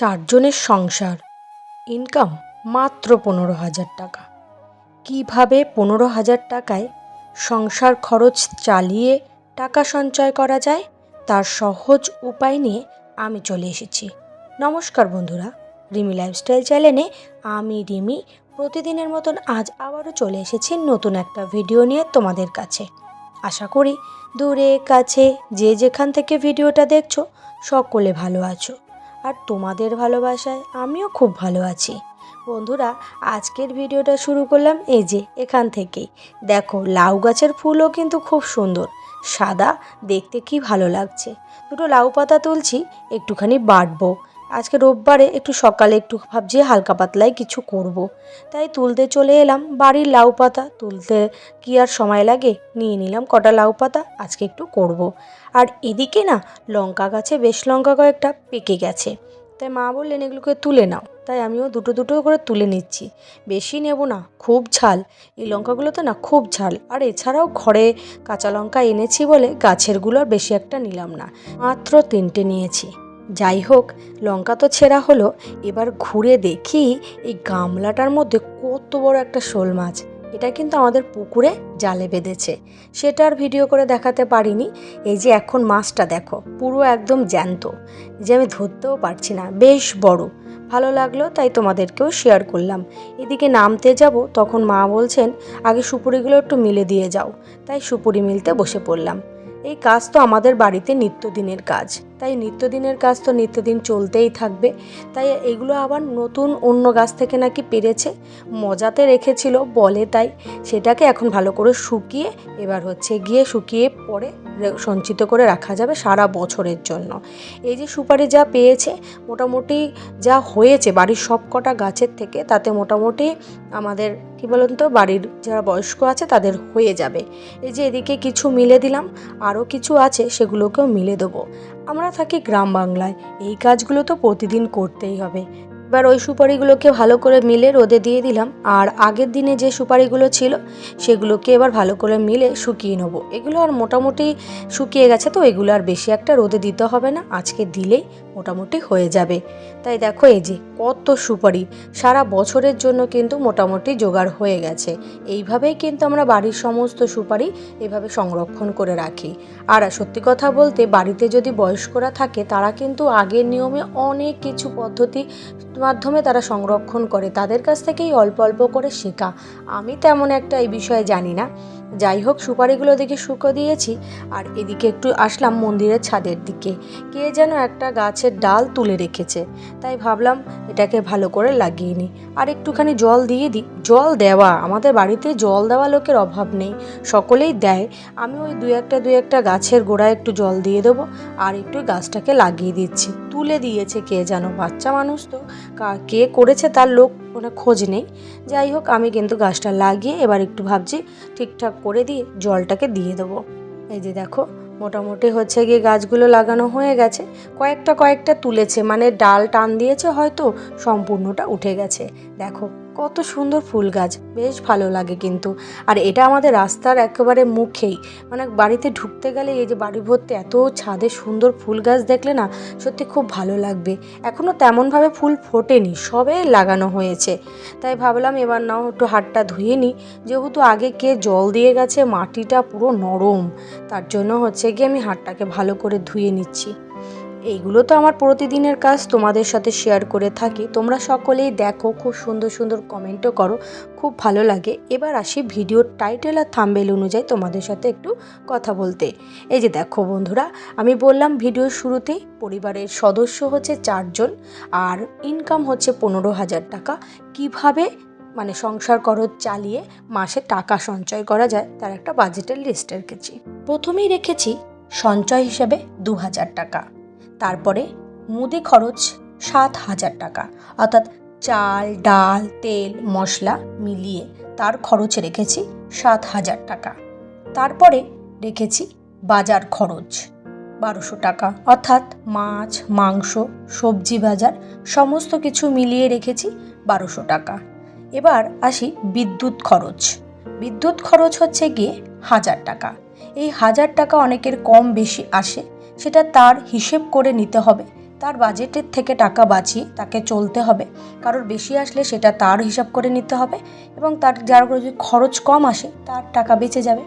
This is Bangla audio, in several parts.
চারজনের সংসার। ইনকাম মাত্র পনেরো হাজার টাকা। কীভাবে পনেরো হাজার টাকায় সংসার খরচ চালিয়ে টাকা সঞ্চয় করা যায়, তার সহজ উপায় নিয়ে আমি চলে এসেছি। নমস্কার বন্ধুরা, রিমি লাইফস্টাইল চ্যানেলে আমি রিমি। প্রতিদিনের মতন আজ আবারও চলে এসেছি নতুন একটা ভিডিও নিয়ে তোমাদের কাছে। আশা করি দূরে, কাছে, যে যেখান থেকে ভিডিওটা দেখছ, সকলে ভালো আছো। আর তোমাদের ভালোবাসায় আমিও খুব ভালো আছি। বন্ধুরা, আজকের ভিডিওটা শুরু করলাম এই যে এখান থেকেই। দেখো, লাউ গাছের ফুলও কিন্তু খুব সুন্দর। সাদা, দেখতে কি ভালো লাগছে। দুটো লাউ পাতা তুলছি, একটুখানি বাটবো। আজকে রোববারে একটু সকালে একটু ভাবছি হালকা পাতলাই কিছু করব। তাই তুলতে চলে এলাম, বাড়ির লাউ পাতা তুলতে। কি আর সময় লাগে? নিয়ে নিলাম কটা লাউ পাতা, আজকে একটু করব। আর এদিকে না, লঙ্কা গাছে বেশ লঙ্কা কয়েকটা পেকে গেছে। তাই মা বললেন, এগুলোকে তুলে নাও। তাই আমিও দুটো দুটো করে তুলে নিচ্ছি। বেশি নেব না, খুব ঝাল। এই লঙ্কাগুলো তো না খুব ঝাল। আর এছাড়াও ঘরে কাঁচা লঙ্কা এনেছি বলে গাছেরগুলো বেশি একটা নিলাম না। মাত্র তিনটে নিয়েছি। যাই হোক লঙ্কা তো ছেঁড়া হলো। এবার ঘুরে দেখি এই গামলাটার মধ্যে কত বড় একটা শোল মাছ। এটা কিন্তু আমাদের পুকুরে জালে বেঁধেছে। সেটা আর ভিডিও করে দেখাতে পারিনি। এই যে এখন মাছটা দেখো, পুরো একদম জ্যান্ত। যে আমি ধরতেও পারছি না, বেশ বড়। ভালো লাগল, তাই তোমাদেরকেও শেয়ার করলাম। এদিকে নামতে যাব, তখন মা বলছেন, আগে সুপুরিগুলো একটু মিলে দিয়ে যাও। তাই সুপুরি মিলতে বসে পড়লাম। এই কাজ তো আমাদের বাড়িতে নিত্যদিনের কাজ। তাই নিত্যদিনের কাজ তো নিত্যদিন চলতেই থাকবে। তাই এগুলো আবার নতুন অন্য গাছ থেকে নাকি পেরেছে। মজাতে রেখেছিল, বলে তাই। সেটাকে এখন ভালো করে শুকিয়ে, এবার হচ্ছে গিয়ে শুকিয়ে পরে সঞ্চিত করে রাখা যাবে সারা বছরের জন্য। এই যে সুপারি যা পেয়েছে, মোটামুটি যা হয়েছে বাড়ির সব কটা গাছের থেকে, তাতে মোটামুটি আমাদের, কি বলুন তো, বাড়ির যারা বয়স্ক আছে তাদের হয়ে যাবে। এই যে এদিকে কিছু মিলে দিলাম, আরও কিছু আছে সেগুলোকেও মিলে দেবো। আমরা থাকি গ্রাম বাংলায়। এই কাজগুলো তো প্রতিদিন করতেই হবে। এবার ওই সুপারিগুলোকে ভালো করে মিলে রোদে দিয়ে দিলাম, আর আগের দিনে যে সুপারিগুলো ছিল সেগুলোকে এবার ভালো করে মিলে শুকিয়ে নেব। এগুলো আর মোটামুটি শুকিয়ে গেছে তো, এগুলো আর বেশি একটা রোদে দিতে হবে না, আজকে দিলেই মোটামুটি হয়ে যাবে। তাই দেখো এই যে কত সুপারি, সারা বছরের জন্য কিন্তু মোটামুটি জোগাড় হয়ে গেছে। এইভাবেই কিন্তু আমরা বাড়ির সমস্ত সুপারি এভাবে সংরক্ষণ করে রাখি। আর সত্যি কথা বলতে বাড়িতে যদি বয়স্করা থাকে, তারা কিন্তু আগের নিয়মে অনেক কিছু পদ্ধতি মাধ্যমে তারা সংরক্ষণ করে, তাদের কাছ থেকেই অল্প অল্প করে শেখা। আমি তেমন একটা এই বিষয়ে জানি না। যাই হোক, সুপারিগুলো দিকে শুকো দিয়েছি। আর এদিকে একটু আসলাম মন্দিরের ছাদের দিকে। কে যেন একটা গাছের ডাল তুলে রেখেছে। তাই ভাবলাম এটাকে ভালো করে লাগিয়ে নিই। আর একটুখানি জল দিয়ে দিই। জল দেওয়া, আমাদের বাড়িতে জল দেওয়া লোকের অভাব নেই। সকলেই দেয়। আমি ওই দু একটা দু একটা গাছের গোড়ায় একটু জল দিয়ে দেবো। আর একটু গাছটাকে লাগিয়ে দিচ্ছি। তুলে দিয়েছে কে যেন বাচ্চা মানুষ তো। কে করেছে তার লোক কোনো খোঁজ নেই। যাই হোক, আমি কিন্তু গাছটা লাগিয়ে এবার একটু ভাবছি ঠিকঠাক করে দিয়ে জলটাকে দিয়ে দেবো। এই যে দেখো, মোটামুটি হচ্ছে গিয়ে গাছগুলো লাগানো হয়ে গেছে। কয়েকটা কয়েকটা তুলেছে মানে ডাল টান দিয়েছে হয়তো, সম্পূর্ণটা উঠে গেছে। দেখো কত সুন্দর ফুল গাছ, বেশ ভালো লাগে কিন্তু। আর এটা আমাদের রাস্তার একেবারে মুখেই। মানে বাড়িতে ঢুকতে গেলে এই যে বাড়ি ভর্তি এত ছাদে সুন্দর ফুল গাছ দেখলে না সত্যি খুব ভালো লাগবে। এখনও তেমনভাবে ফুল ফোটেনি, সবে লাগানো হয়েছে। তাই ভাবলাম এবার নাও একটু হাতটা ধুয়ে নিই। যেহেতু আগে কে জল দিয়ে গেছে, মাটিটা পুরো নরম। তার জন্য হচ্ছে গিয়ে আমি হাতটাকে ভালো করে ধুয়ে নিচ্ছি। এইগুলো তো আমার প্রতিদিনের কাজ তোমাদের সাথে শেয়ার করে থাকি। তোমরা সকলেই দেখো, খুব সুন্দর সুন্দর কমেন্টও করো, খুব ভালো লাগে। এবার আসি ভিডিওর টাইটেল আর থাম্বেল অনুযায়ী তোমাদের সাথে একটু কথা বলতে। এই যে দেখো বন্ধুরা, আমি বললাম ভিডিওর শুরুতেই পরিবারের সদস্য হচ্ছে চারজন, আর ইনকাম হচ্ছে পনেরো হাজার টাকা। কীভাবে মানে সংসার খরচ চালিয়ে মাসে টাকা সঞ্চয় করা যায়, তার একটা বাজেটের লিস্ট রেখেছি। প্রথমেই রেখেছি সঞ্চয় হিসেবে দু হাজার টাকা। তারপরে মুদি খরচ সাত হাজার টাকা। অর্থাৎ চাল, ডাল, তেল, মশলা মিলিয়ে তার খরচ রেখেছি সাত হাজার টাকা। তারপরে রেখেছি বাজার খরচ বারোশো টাকা। অর্থাৎ মাছ, মাংস, সবজি বাজার সমস্ত কিছু মিলিয়ে রেখেছি বারোশো টাকা। এবার আসি বিদ্যুৎ খরচ। বিদ্যুৎ খরচ হচ্ছে গিয়ে হাজার টাকা। এই হাজার টাকা অনেকের কম বেশি আসে সেটা তার হিসেব করে নিতে হবে। তার বাজেটের থেকে টাকা বাঁচিয়ে তাকে চলতে হবে। কারোর বেশি আসলে সেটা তার হিসাব করে নিতে হবে এবং তার যার যদি খরচ কম আসে, তার টাকা বেঁচে যাবে।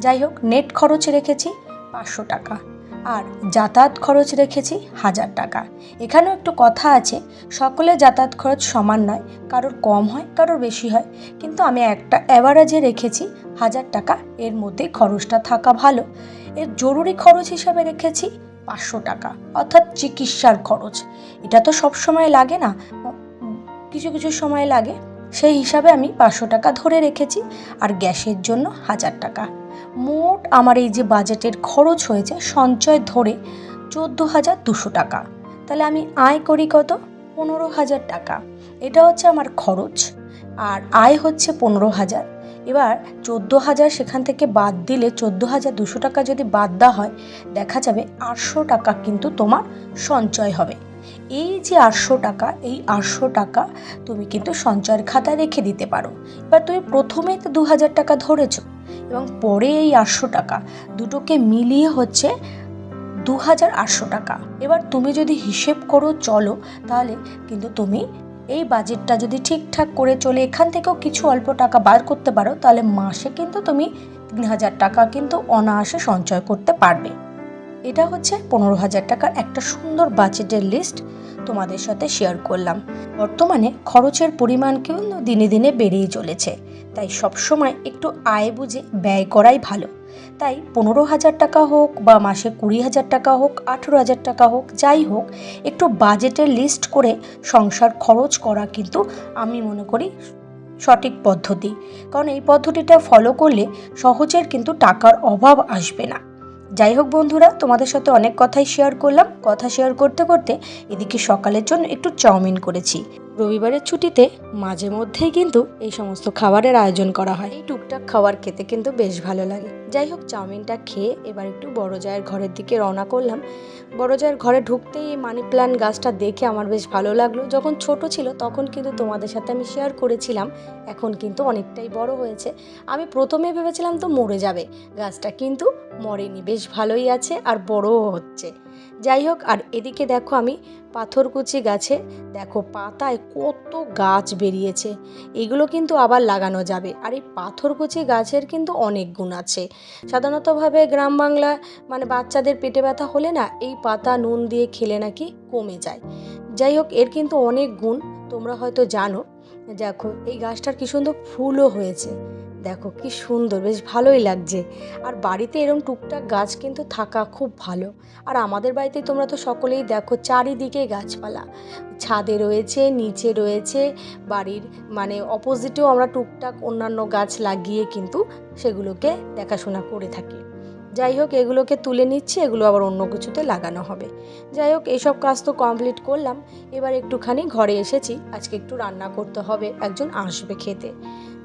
যাই হোক নেট খরচ রেখেছি পাঁচশো টাকা। আর যাতায়াত খরচ রেখেছি হাজার টাকা। এখানেও একটু কথা আছে, সকলে যাতায়াত খরচ সমান নয়। কারোর কম হয়, কারোর বেশি হয়। কিন্তু আমি একটা অ্যাভারেজে রেখেছি হাজার টাকা। এর মধ্যে খরচটা থাকা ভালো। এর জরুরি খরচ হিসাবে রেখেছি পাঁচশো টাকা, অর্থাৎ চিকিৎসার খরচ। এটা তো সব সময় লাগে না, কিছু কিছু সময় লাগে। সেই হিসাবে আমি পাঁচশো টাকা ধরে রেখেছি, আর গ্যাসের জন্য হাজার টাকা। মোট আমার এই যে বাজেটের খরচ হয়েছে সঞ্চয় ধরে চোদ্দ হাজার দুশো টাকা। তাহলে আমি আয় করি কত? পনেরো হাজার টাকা। এটা হচ্ছে আমার খরচ, আর আয় হচ্ছে পনেরো হাজার। এবার চোদ্দ হাজার সেখান থেকে বাদ দিলে চোদ্দ হাজার দুশো টাকা যদি বাদ দেওয়া হয়, দেখা যাবে আটশো টাকা কিন্তু তোমার সঞ্চয় হবে। এই যে আটশো টাকা, এই আটশো টাকা তুমি কিন্তু সঞ্চয়ের খাতায় রেখে দিতে পারো। এবার তুমি প্রথমে তো দু হাজার টাকা ধরেছো এবং পরে এই আটশো টাকা, দুটোকে মিলিয়ে হচ্ছে দু হাজার আটশো টাকা। এবার তুমি যদি হিসেব করো, চলো, তাহলে কিন্তু তুমি এই বাজেটটা যদি ঠিকঠাক করে চলে, এখান থেকেও কিছু অল্প টাকা বার করতে পারো, তাহলে মাসে কিন্তু তুমি তিন হাজার টাকা কিন্তু অনায়াসে সঞ্চয় করতে পারবে। এটা হচ্ছে পনেরো হাজার টাকার একটা সুন্দর বাজেটের লিস্ট তোমাদের সাথে শেয়ার করলাম। বর্তমানে খরচের পরিমাণ কিন্তু দিনে দিনে বেড়েই চলেছে, তাই সবসময় একটু আয় বুঝে ব্যয় করাই ভালো। তাই পনেরো হাজার টাকা হোক বা মাসে কুড়ি হাজার টাকা হোক, আঠেরো হাজার টাকা হোক, যাই হোক, একটু বাজেটের লিস্ট করে সংসার খরচ করা কিন্তু আমি মনে করি সঠিক পদ্ধতি। কারণ এই পদ্ধতিটা ফলো করলে সহজের কিন্তু টাকার অভাব আসবে না। যাই হোক বন্ধুরা, তোমাদের সাথে অনেক কথাই শেয়ার করলাম। কথা শেয়ার করতে করতে এদিকে সকালের জন্য একটু চাউমিন করেছি। রবিবারের ছুটিতে মাঝে মধ্যেই কিন্তু এই সমস্ত খাবারের আয়োজন করা হয়। এই টুকটাক খাবার খেতে কিন্তু বেশ ভালো লাগে। যাই হোক, চাউমিনটা খেয়ে এবার একটু বড় জায়ের ঘরের দিকে রওনা করলাম। বড় জায়ের ঘরে ঢুকতেই এই মানি প্ল্যান্ট গাছটা দেখে আমার বেশ ভালো লাগল। যখন ছোট ছিল, তখন কিন্তু তোমাদের সাথে আমি শেয়ার করেছিলাম। এখন কিন্তু অনেকটাই বড় হয়েছে। আমি প্রথমে ভেবেছিলাম তো মরে যাবে। গাছটা কিন্তু মরেনি, বেশ ভালোই আছে আর বড়ও হচ্ছে। যাই হোক, আর এদিকে দেখো আমি পাথরকুচি গাছে দেখো পাতায় কত গাছ বেরিয়েছে। এগুলো কিন্তু আবার লাগানো যাবে। আর এই পাথরকুচি গাছের কিন্তু অনেক গুণ আছে। সাধারণতভাবে গ্রাম বাংলা মানে বাচ্চাদের পেটে ব্যথা হলে না এই পাতা নুন দিয়ে খেলে নাকি কমে যায়। যাই হোক, এর কিন্তু অনেক গুণ, তোমরা হয়তো জানো। দেখো, এই গাছটার কি সুন্দর ফুলও হয়েছে। দেখো কি সুন্দর, বেশ ভালোই লাগছে। আর বাড়িতে এরম টুকটাক গাছ কিন্তু থাকা খুব ভালো। আর আমাদের বাড়িতে তোমরা তো সকলেই দেখো চারিদিকে গাছপালা। ছাদে রয়েছে, নিচে রয়েছে, বাড়ির মানে অপোজিটেও আমরা টুকটাক অন্যান্য গাছ লাগিয়ে কিন্তু সেগুলোকে দেখাশোনা করে থাকি। যাই হোক, এগুলোকে তুলে নিচ্ছি, এগুলো আবার অন্য কিছুতে লাগানো হবে। যাই হোক এইসব কাজ তো কমপ্লিট করলাম। এবার একটুখানি ঘরে এসেছি, আজকে একটু রান্না করতে হবে, একজন আসবে খেতে।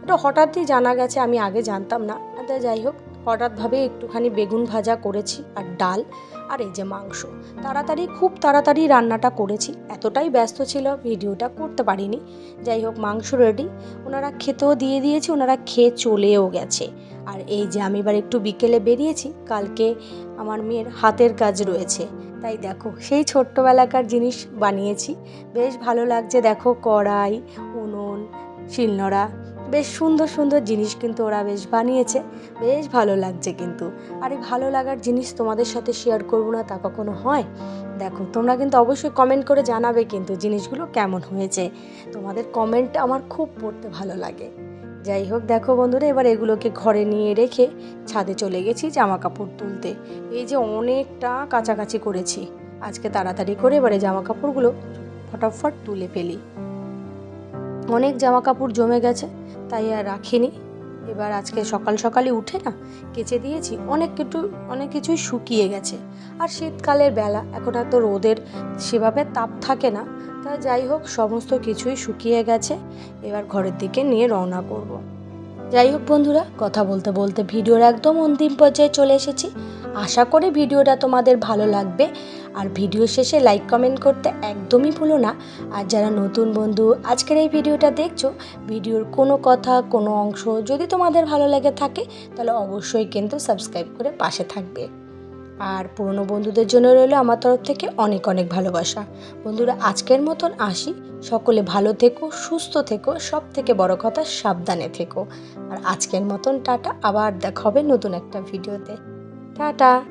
এটা হঠাৎই জানা গেছে, আমি আগে জানতাম না। তা যাই হোক হঠাৎভাবে একটুখানি বেগুন ভাজা করেছি আর ডাল আর এই যে মাংস। তাড়াতাড়ি, খুব তাড়াতাড়ি রান্নাটা করেছি। এতটাই ব্যস্ত ছিল, ভিডিওটা করতে পারিনি। যাই হোক, মাংস রেডি ওনারা খেতেও দিয়ে দিয়েছি, ওনারা খেয়ে চলেও গেছে। আর এই যে আমি এবার একটু বিকেলে বেরিয়েছি, কালকে আমার মেয়ের হাতের কাজ রয়েছে। তাই দেখো, সেই ছোট্টবেলাকার জিনিস বানিয়েছি। বেশ ভালো লাগছে, দেখো, কড়াই, উনুন, শিলনোড়া বেশ সুন্দর সুন্দর জিনিস কিন্তু ওরা বেশ বানিয়েছে। বেশ ভালো লাগছে কিন্তু। আর এই ভালো লাগার জিনিস তোমাদের সাথে শেয়ার করব না, তা কখনো হয়? দেখো, তোমরা কিন্তু অবশ্যই কমেন্ট করে জানাবে কিন্তু জিনিসগুলো কেমন হয়েছে। তোমাদের কমেন্ট আমার খুব পড়তে ভালো লাগে। যাই হোক, দেখো বন্ধুরা, এবার এগুলোকে ঘরে নিয়ে রেখে ছাদে চলে গেছি জামা কাপড় তুলতে। এই যে অনেকটা কাছাকাছি করেছি। আজকে তাড়াতাড়ি করে এবারে জামা কাপড়গুলো ফটাফট তুলে ফেলি। অনেক জামা কাপড় জমে গেছে। তাই আর রাখিনি। এবার আজকে সকাল সকালে উঠে না কেচে দিয়েছি, অনেক কিছু, অনেক কিছুই শুকিয়ে গেছে। আর শীতকালের বেলা, এখন আর তো রোদের সেভাবে তাপ থাকে না। তা যাই হোক, সমস্ত কিছুই শুকিয়ে গেছে। এবার ঘরের দিকে নিয়ে রওনা করব। যাই হোক বন্ধুরা, কথা বলতে বলতে ভিডিওর একদম অন্তিম পর্যায়ে চলে এসেছি। আশা করি ভিডিওটা তোমাদের ভালো লাগবে। আর ভিডিও শেষে লাইক কমেন্ট করতে একদমই ভুলো না। আর যারা নতুন বন্ধু আজকের এই ভিডিওটা দেখছ, ভিডিওর কোনো কথা, কোনো অংশ যদি তোমাদের ভালো লেগে থাকে, তাহলে অবশ্যই কিন্তু সাবস্ক্রাইব করে পাশে থাকবে। আর পুরনো বন্ধুদের জন্য রইল আমার তরফ থেকে অনেক অনেক ভালোবাসা। বন্ধুরা, আজকের মতন আসি। সকলে ভালো থেকো, সুস্থ থেকো সব থেকে বড় কথা সাবধানে থেকো। আর আজকের মতন টাটা, আবার দেখা হবে নতুন একটা ভিডিওতে। টাটা!